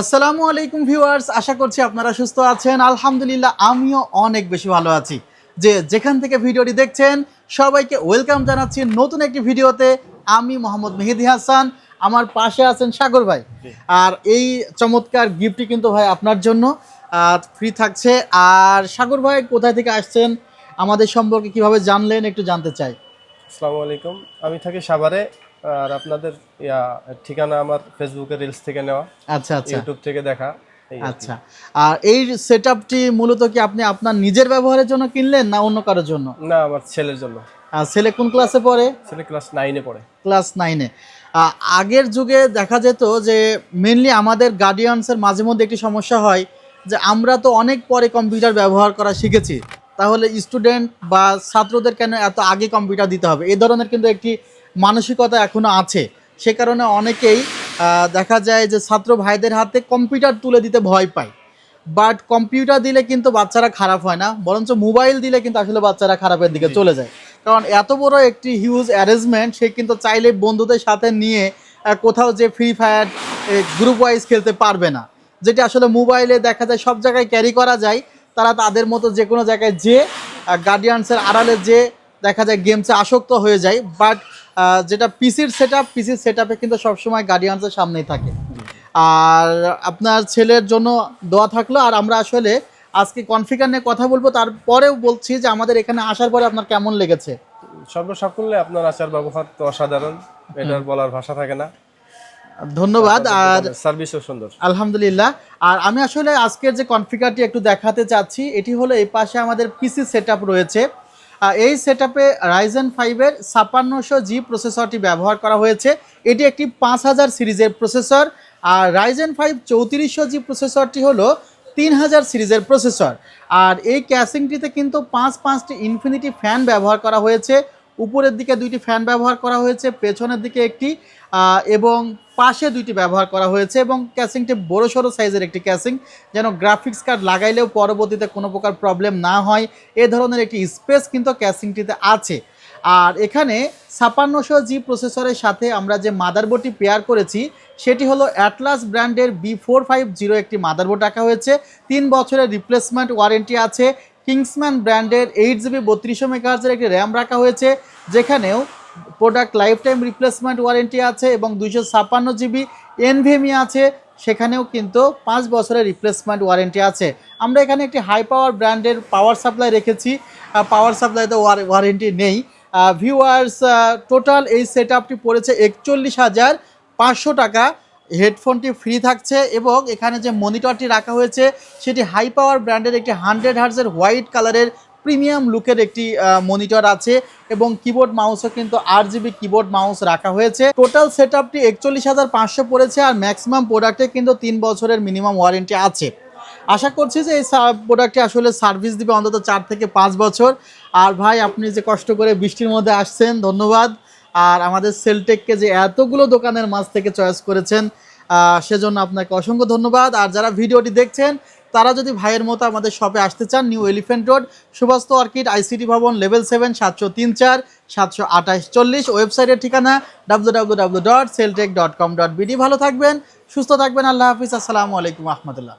আসসালামু আলাইকুম ভিউয়ার্স আশা করছি আপনারা সুস্থ আছেন। আলহামদুলিল্লাহ আমিও অনেক বেশি ভালো আছি। যে যেখান থেকে ভিডিওটি দেখছেন সবাইকে ওয়েলকাম জানাচ্ছি নতুন একটি ভিডিওতে। আমি মোহাম্মদ মেহেদি হাসান আমার পাশে আছেন সাগর ভাই। আর এই চমৎকার গিফটটি কিন্তু ভাই আপনার জন্য। ফ্রি থাকছে। আর সাগর ভাই কোথায় থেকে আসছেন? আমাদের সম্পর্কে কীভাবে জানলেন একটু জানতে চাই। আসসালামু আলাইকুম। আমি থাকি সাভারে। আর আপনাদের ইয়া ঠিকানা আমার ফেসবুকে রিলস থেকে নেওয়া। আচ্ছা আচ্ছা। ইউটিউব থেকে দেখা। আচ্ছা। আর এই সেট মূলত কি আপনি আপনার নিজের ব্যবহারের জন্য কিনলেন না অন্য কারোর জন্য? না আমার ছেলের জন্য। আর ছেলে কোন ক্লাসে পড়ে? ছেলে ক্লাস নাইনে পড়ে। ক্লাস নাইনে আগের যুগে দেখা যেত যে মেনলি আমাদের গার্ডিয়ানসের মাঝে মধ্যে একটি সমস্যা হয় যে আমরা তো অনেক পরে কম্পিউটার ব্যবহার করা শিখেছি। তাহলে স্টুডেন্ট বা ছাত্রদের কেন এত আগে কম্পিউটার দিতে হবে? এই ধরনের কিন্তু একটি মানসিকতা এখনও আছে। সে কারণে অনেকেই দেখা যায় যে ছাত্র ভাইদের হাতে কম্পিউটার তুলে দিতে ভয় পায়। বাট কম্পিউটার দিলে কিন্তু বাচ্চারা খারাপ হয় না বরঞ্চ মোবাইল দিলে কিন্তু আসলে বাচ্চারা খারাপের দিকে চলে যায়। কারণ এত বড় একটি হিউজ অ্যারেঞ্জমেন্ট সে কিন্তু চাইলে বন্ধুদের সাথে নিয়ে কোথাও যে ফ্রি ফায়ার গ্রুপ ওয়াইজ খেলতে পারবে না। যেটা আসলে মোবাইলে দেখা যায় সব জায়গায় ক্যারি করা যায় তারা তাদের মতো যে কোনো জায়গায় যে গার্ডিয়ানসের আড়ালে যে দেখা যায় গেমসে আসক্ত হয়ে যায় বাট যেটা পিসির সেট আপ পিসির সেট আপে কিন্তু সবসময় গার্ডিয়ানসের সামনেই থাকে। আর আপনার ছেলের জন্য দোয়া থাকল আর আমরা আসলে আজকে কনফিগার নিয়ে কথা বলব তারপরেও বলছি যে আমাদের এখানে আসার পরে আপনার কেমন লেগেছে? সর্বসাকুল্যে আপনার আচার ব্যবহার তো অসাধারণ এটার বলার ভাষা থাকে না। ধন্যবাদ আর সার্ভিসও সুন্দর। আলহামদুলিল্লাহ আর আমি আসলে আজকের যে কনফিগারটি একটু দেখাতে চাচ্ছি এটি হলো এই পাশে আমাদের পিসি সেট রয়েছে। এই সেট আপে রাইজেন ফাইভের ছাপ্পান্নশো জি প্রসেসরটি ব্যবহার করা হয়েছে। এটি একটি পাঁচ হাজার সিরিজের প্রসেসর আর রাইজেন ফাইভ চৌত্রিশশো জি প্রসেসরটি হলো তিন হাজার সিরিজের প্রসেসর আর এই ক্যাসিংটিতে কিন্তু পাঁচ পাঁচটি ইনফিনিটি ফ্যান ব্যবহার করা হয়েছে। উপরের দিকে দুইটি ফ্যান ব্যবহার করা হয়েছে, পেছনের দিকে একটি এবং পাশে দুইটি ব্যবহার করা হয়েছে এবং ক্যাসিংটি বড় সড়ো সাইজের একটি ক্যাসিং। যেন গ্রাফিক্স কার্ড লাগাইলেও পরবর্তীতে কোনো প্রকার প্রবলেম না হয়, এ ধরনের একটি স্পেস কিন্তু ক্যাসিংটিতে আছে। আর এখানে ছাপান্নশো জি প্রসেসরের সাথে আমরা যে মাদারবোর্ডটি পেয়ার করেছি, সেটি হলো অ্যাটলাস ব্র্যান্ডের বি ফোর ফাইভ জিরো একটি মাদারবোর্ড রাখা হয়েছে। তিন বছরের রিপ্লেসমেন্ট ওয়ারেন্টি আছে। কিংসম্যান ব্র্যান্ডের এইট জিবি বত্রিশশো মেগাহার্জের একটি র্যাম রাখা হয়েছে, যেখানেও product life time replacement warranty আছে এবং দুইশো ছাপ্পান্ন জিবি এনভিএমই আছে, সেখানেও কিন্তু পাঁচ বছরের রিপ্লেসমেন্ট ওয়ারেন্টি আছে। আমরা এখানে একটি হাই পাওয়ার ব্র্যান্ডের পাওয়ার সাপ্লাই রেখেছি পাওয়ার সাপ্লাইতে ওয়ারেন্টি নেই। ভিউয়ার্স টোটাল এই সেট আপটি পড়েছে একচল্লিশ হাজার পাঁচশো টাকা। হেডফোনটি ফ্রি থাকছে এবং এখানে যে মনিটরটি রাখা হয়েছে, সেটি হাই পাওয়ার ব্র্যান্ডের একটি হান্ড্রেড হার্জের হোয়াইট কালারের প্রিমিয়াম লুকের একটি মনিটর আছে এবং কিবোর্ড মাউসও কিন্তু আট জিবি কিবোর্ড মাউস রাখা হয়েছে। টোটাল সেট আপটি একচল্লিশ হাজার পাঁচশো পড়েছে আর ম্যাক্সিমাম প্রোডাক্টে কিন্তু তিন বছরের মিনিমাম ওয়ারেন্টি আছে। আশা করছি যে এই প্রোডাক্টটি আসলে সার্ভিস দিবে অন্তত চার থেকে পাঁচ বছর। আর ভাই, আপনি যে কষ্ট করে বৃষ্টির মধ্যে আসছেন, ধন্যবাদ। আর আমাদের সেলটেককে যে এতগুলো দোকানের মাঝ থেকে চয়েস করেছেন সেজন্য আপনাকে অসংখ্য ধন্যবাদ। আর যারা ভিডিওটি দেখছেন, তারা যদি ভাইয়ের মতো আমাদের শপে আসতে চান New Elephant Road Subastu Orchid ICT ভবন লেভেল সেভেন সাতশো তিন চার, সাতশো আঠাশ চল্লিশ ওয়েবসাইটের ঠিকানা W W W dot Celltech dot com dot BD ভালো থাকবেন, সুস্থ থাকবেন, আল্লাহ হাফিজ, আসসালামু আলাইকুম রহমতুল্লাহ।